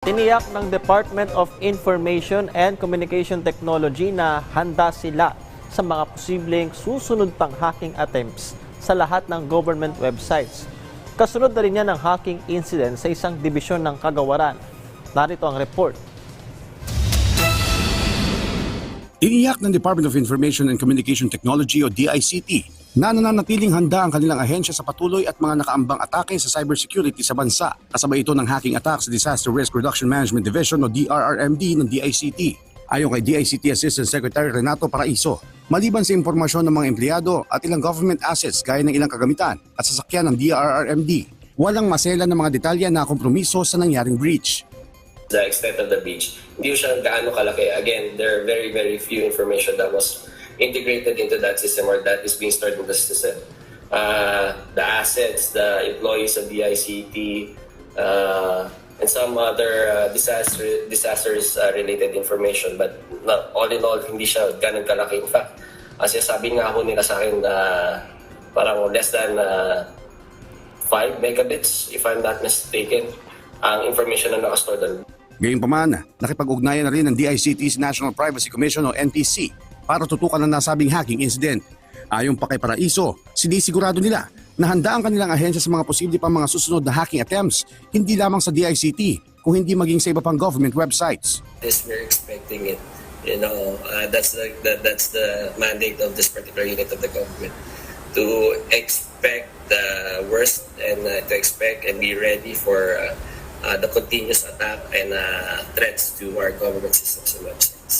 Tiniyak ng Department of Information and Communication Technology na handa sila sa mga posibleng susunod pang hacking attempts sa lahat ng government websites. Kasunod na rin yan ng hacking incident sa isang dibisyon ng kagawaran. Narito ang report. Iniyak ng Department of Information and Communication Technology o DICT na nananatiling handa ang kanilang ahensya sa patuloy at mga nakaambang atake sa cybersecurity sa bansa. Kasabay ito ng hacking attack sa Disaster Risk Reduction Management Division o DRRMD ng DICT. Ayon kay DICT Assistant Secretary Renato Paraiso, maliban sa impormasyon ng mga empleyado at ilang government assets gaya ng ilang kagamitan at sasakyan ng DRRMD, walang masela ng mga detalye na kompromiso sa nangyaring breach. the extent of the beach. Hindi siya gaano kalaki. Again, there are very, very few information that was integrated into that system or that is being stored in the system. Uh, the assets, the employees of the ICT, uh, and some other uh, disaster disasters uh, related information. But not, all in all, hindi siya ganun kalaki. In fact, as sabi nga ako nila sa akin, uh, parang less than uh, 5 megabits, if I'm not mistaken, ang information na nakastore doon. Gayunpaman, nakipag-ugnayan na rin ng DICT's National Privacy Commission o NPC para tutukan ang nasabing hacking incident. Ayon pa kay Paraiso, sinisigurado nila na handa ang kanilang ahensya sa mga posible pang mga susunod na hacking attempts, hindi lamang sa DICT, kung hindi maging sa iba pang government websites. this we're expecting it. You know, uh, that's the, the that's the mandate of this particular unit of the government to expect the worst and uh, to expect and be ready for uh, uh, the continuous attack and uh, threats to our government systems and websites.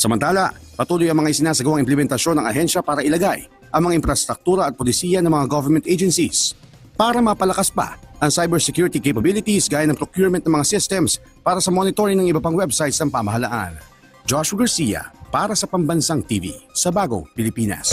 Samantala, patuloy ang mga isinasagawang implementasyon ng ahensya para ilagay ang mga infrastruktura at polisiya ng mga government agencies para mapalakas pa ang cybersecurity capabilities gaya ng procurement ng mga systems para sa monitoring ng iba pang websites ng pamahalaan. Joshua Garcia para sa Pambansang TV sa Bagong Pilipinas.